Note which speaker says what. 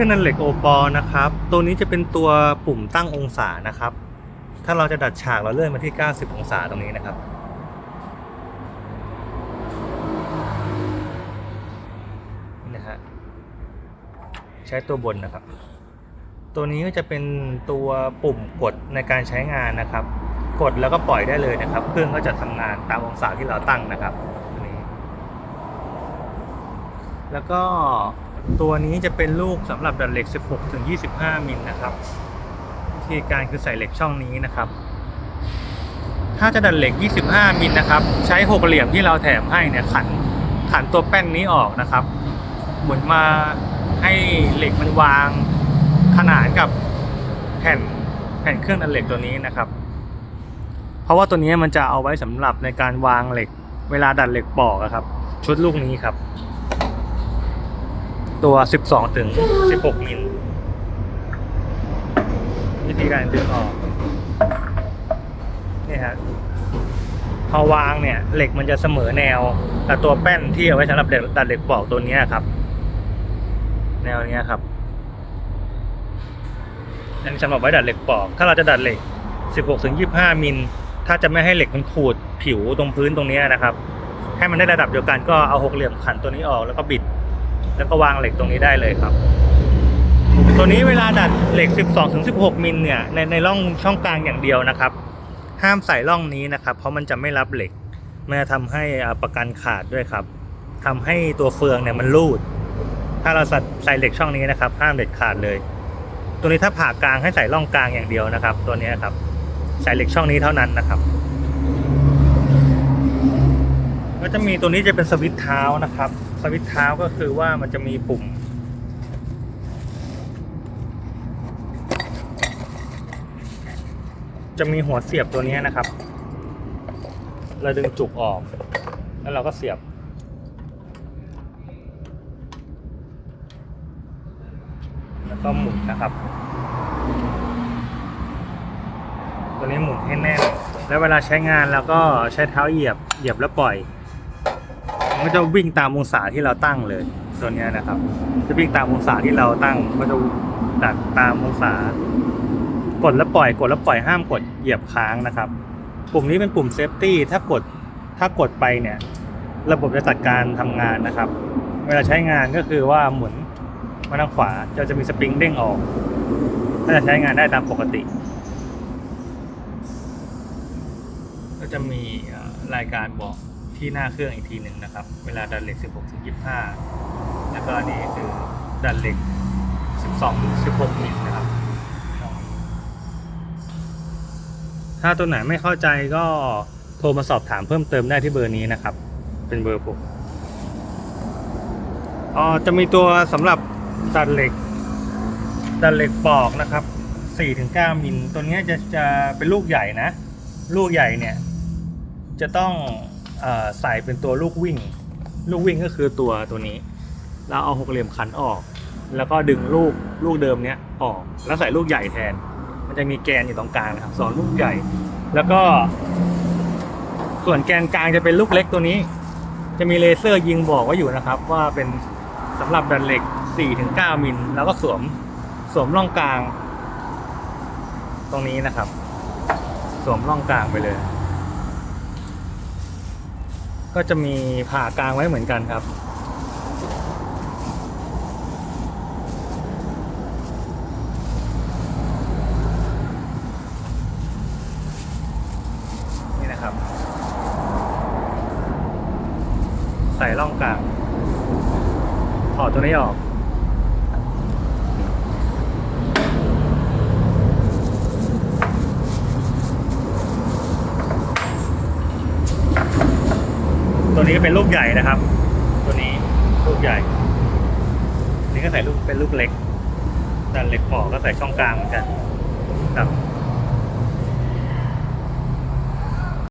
Speaker 1: รื่อนั่นเหล็กโอปอล์นะครับ ตัวนี้จะเป็นตัวปุ่มตั้งองศานะครับ ถ้าเราจะดัดฉากเราเลื่อนมาที่ 90 องศาตรงนี้นะครับ นี่นะฮะ ใช้ตัวบนนะครับ ตัวนี้ก็จะเป็นตัวปุ่มกดในการใช้งานนะครับ กดแล้วก็ปล่อยได้เลยนะครับ เครื่องก็จะทำงานตามองศาที่เราตั้งนะครับนี้แล้วก็ ตัวนี้จะเป็นลูกสำหรับดัดเหล็ก 16 ถึง 25 มิลนะครับ วิธีการคือใส่เหล็กช่องนี้นะครับ ถ้าจะดัดเหล็ก 25 มิลนะครับ ใช้หกเหลี่ยมที่เราแถมให้เนี่ยขันขันตัวแป้นนี้ออกนะครับ หมุนมาให้เหล็กมันวางขนานกับแผ่นแผ่นเครื่องดัดเหล็กตัวนี้นะครับ เพราะว่าตัวนี้มันจะเอาไว้สำหรับในการวางเหล็ก เวลาดัดเหล็กปอกครับ ชุดลูกนี้ครับ ตัว 12 ถึง 16 มิลวิธีการดึงออกนี่ฮะพอวางเนี่ย เหล็กมันจะเสมอแนวกับตัวแป้นที่เอาไว้สำหรับเด็กดัดเหล็กปอกตัวนี้ครับ แนวนี้ครับอันนี้สำหรับไว้ดัดเหล็กปอก ถ้าเราจะดัดเหล็ก 16ถึง25 มิล ถ้าจะไม่ให้เหล็กมันขูดผิวตรงพื้นตรงนี้นะครับ ให้มันได้ระดับเดียวกันก็เอาหกเหลี่ยมขันตัวนี้ออกแล้วก็บิด แล้วก็วางเหล็กตรงนี้ได้เลยครับ ตัวนี้เวลาดัดเหล็ก 12ถึง16 มิลเนี่ยในในร่องช่องกลางอย่างเดียวนะครับ ห้ามใส่ร่องนี้นะครับ เพราะมันจะไม่รับเหล็กมันจะทำให้อ่าประกันขาดด้วยครับทำให้ตัวเฟืองเนี่ยมันรูด ถ้าเราใส่เหล็กช่องนี้นะครับ ห้ามเด็ดขาดเลย ตัวนี้ถ้าผ่ากลางให้ใส่ร่องกลางอย่างเดียวนะครับ ตัวนี้ครับใส่เหล็กช่องนี้เท่านั้นนะครับก็จะมีตัวนี้จะเป็นสวิตช์เท้านะครับ สวิตช์เท้าก็คือว่ามันจะมีปุ่ม จะมีหัวเสียบตัวนี้นะครับ เราดึงจุกออก แล้วเราก็เสียบ แล้วก็หมุนนะครับ ตัวนี้หมุนให้แน่น แล้วเวลาใช้งานเราก็ใช้เท้าเหยียบ เหยียบแล้วปล่อย มันก็จะวิ่งตามองศาที่เราตั้งเลยตัวนี้นะครับ จะวิ่งตามองศาที่เราตั้งมันจะดักตามองศากดแล้วปล่อยกดแล้วปล่อยห้ามกดเหยียบค้างนะครับ ปุ่มนี้เป็นปุ่มเซฟตี้ถ้ากดถ้ากดไปเนี่ย ระบบจะจัดการทำงานนะครับ เวลาใช้งานก็คือว่าหมุนมาทางขวาจะจะมีสปริงเด้งออกก็จะใช้งานได้ตามปกติ ก็จะมีรายการบอก ที่หน้าเครื่องอีกทีหนึ่งนะครับ เวลาดันเหล็ก 16ถึง25 แล้วก็อันนี้คือดันเหล็ก 12ถึง16มิลนะครับ ถ้าตัวไหนไม่เข้าใจก็โทรมาสอบถามเพิ่มเติมได้ที่เบอร์นี้นะครับ เป็นเบอร์ผมอ๋อจะมีตัวสำหรับดัดเหล็ก ดัดเหล็กปอกนะครับ 4-9มิลตัวนี้จะจะเป็นลูกใหญ่นะ ลูกใหญ่เนี่ยจะต้อง ใส่เป็นตัวลูกวิ่ง ลูกวิ่งก็คือตัวตัวนี้ เราเอาหกเหลี่ยมขันออก แล้วก็ดึงลูกลูกเดิมเนี้ยออก แล้วใส่ลูกใหญ่แทน มันจะมีแกนอยู่ตรงกลางนะครับสองลูกใหญ่ แล้วก็ ส่วนแกนกลางจะเป็นลูกเล็กตัวนี้ จะมีเลเซอร์ยิงบอกไว้อยู่นะครับ ว่าเป็นสำหรับดันเหล็ก 4-9 มิล แล้วก็สวมสวมร่องกลาง ตรงนี้นะครับ สวมร่องกลางไปเลย ก็จะมีผ่ากลางไว้เหมือนกันครับ นี่นะครับ ใส่ร่องกลาง ถอดตัวนี้ออก ตัวนี้ก็เป็นลูกใหญ่นะครับ ตัวนี้ลูกใหญ่ นี่ก็ใส่ลูกเป็นลูกเล็กดันเล็กพอกก็ใส่ช่องกลางเหมือนกันครับ